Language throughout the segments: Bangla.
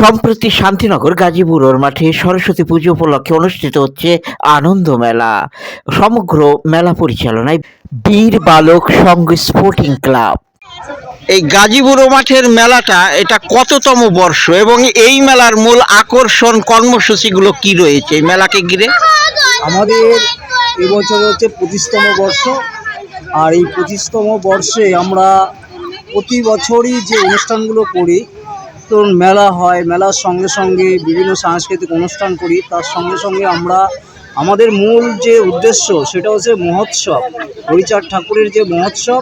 সম্প্রতি শান্তিনগর গাজীপুরের মাঠে সরস্বতী পুজো উপলক্ষে অনুষ্ঠিত হচ্ছে আনন্দ মেলা। সমগ্র মেলা পরিচালনায় বীর বালক সংঘ স্পোর্টিং ক্লাব। এই গাজীপুর মাঠের মেলাটা এটা কততম বর্ষ এবং এই মেলার মূল আকর্ষণ কর্মসূচিগুলো কি রয়েছে? এই মেলাকে ঘিরে? আমাদের এবছর হচ্ছে পঁচিশতম বর্ষ। আর এই পঁচিশতম বর্ষে আমরা প্রতি বছরই যে অনুষ্ঠানগুলো করি ধরুন মেলা হয় মেলার সঙ্গে সঙ্গে বিভিন্ন সাংস্কৃতিক অনুষ্ঠান করি। তার সঙ্গে সঙ্গে আমরা আমাদের মূল যে উদ্দেশ্য সেটা হচ্ছে মহোৎসব। হরিচাঁদ ঠাকুরের যে মহোৎসব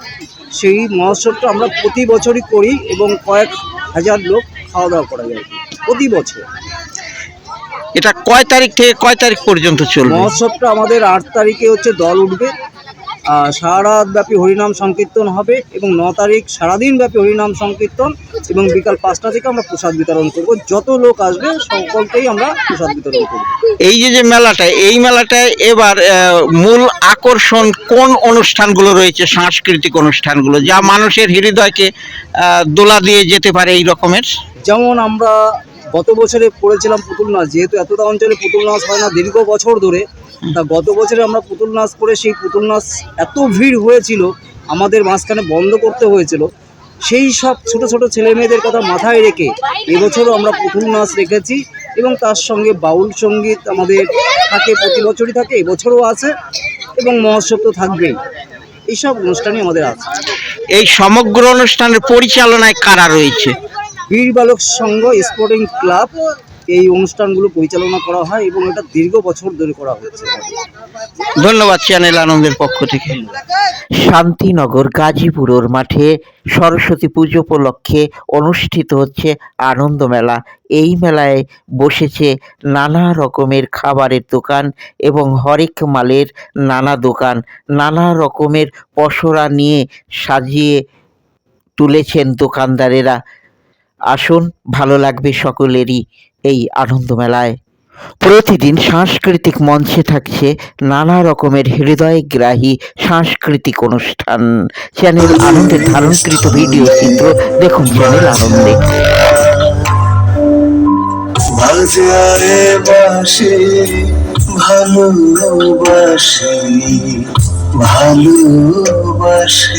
সেই মহোৎসবটা আমরা প্রতি বছরই করি এবং কয়েক হাজার লোক খাওয়া দাওয়া করা যায় প্রতি বছর। এটা কয় তারিখ থেকে কয় তারিখ পর্যন্ত চলবে? মহোৎসবটা আমাদের আট তারিখে হচ্ছে দল উঠবে। সারা রাত ব্যাপী হরিনাম সংকীর্তন হবে এবং ন তারিখ সারাদিন ব্যাপী হরিনাম সংকীর্তন এবং বিকাল পাঁচটা থেকে আমরা প্রসাদ বিতরণ করব। যত লোক আসবে সকলকেই আমরা প্রসাদ বিতরণ করব। এই যে যে মেলাটা এই মেলাটায় এবার মূল আকর্ষণ কোন অনুষ্ঠানগুলো রয়েছে সাংস্কৃতিক অনুষ্ঠানগুলো যা মানুষের হৃদয়কে দোলা দিয়ে যেতে পারে এই রকমের? যেমন আমরা গত বছরে করেছিলাম পুতুল নাচ, যেহেতু এতটা অঞ্চলে পুতুল নাচ হয় না, দীর্ঘ বছর ধরে, তা গত বছরে আমরা পুতুল নাচ করে সেই পুতুল নাচ এত ভিড় হয়েছিল, আমাদের মাঝখানে বন্ধ করতে হয়েছিল। সেই সব ছোট ছোট ছেলে মেয়েদের কথা মাথায় রেখে এবছরও আমরা পুতুল নাচ রেখেছি এবং তার সঙ্গে বাউল সংগীত আমাদের থাকে, প্রতি বছরই থাকে, এবছরও আছে এবং মহোৎসব তো থাকবেই। এইসব অনুষ্ঠানই আমাদের আছে। এই সমগ্র অনুষ্ঠানের পরিচালনায় কারা রয়েছে? বীর বালক সংঘ স্পোর্টিং ক্লাব এই অনুষ্ঠানগুলো পরিচালনা করা হয় এবং এটা দীর্ঘ বছর ধরে করা হচ্ছে। ধন্যবাদ চ্যানেল আনন্দের পক্ষ থেকে। শান্তিনগর গাজীপুরের মাঠে সরস্বতী পুজো উপলক্ষে অনুষ্ঠিত হচ্ছে আনন্দ মেলা। এই মেলায় বসেছে নানা রকমের খাবারের দোকান এবং হরেক মালের নানা দোকান। নানা রকমের পসরা নিয়ে সাজিয়ে তুলেছেন দোকানদারেরা। আসুন, ভালো লাগবে সকলেরই এই আনন্দ মেলায় প্রতিদিন সাংস্কৃতিক মঞ্চে থাকছে নানা রকমের হৃদয়গ্রাহী সাংস্কৃতিক অনুষ্ঠান। চ্যানেল আনন্দের ধারণকৃত ভিডিও চিত্র দেখুন চ্যানেল আনন্দে। ভালোবাসি ভালোবাসি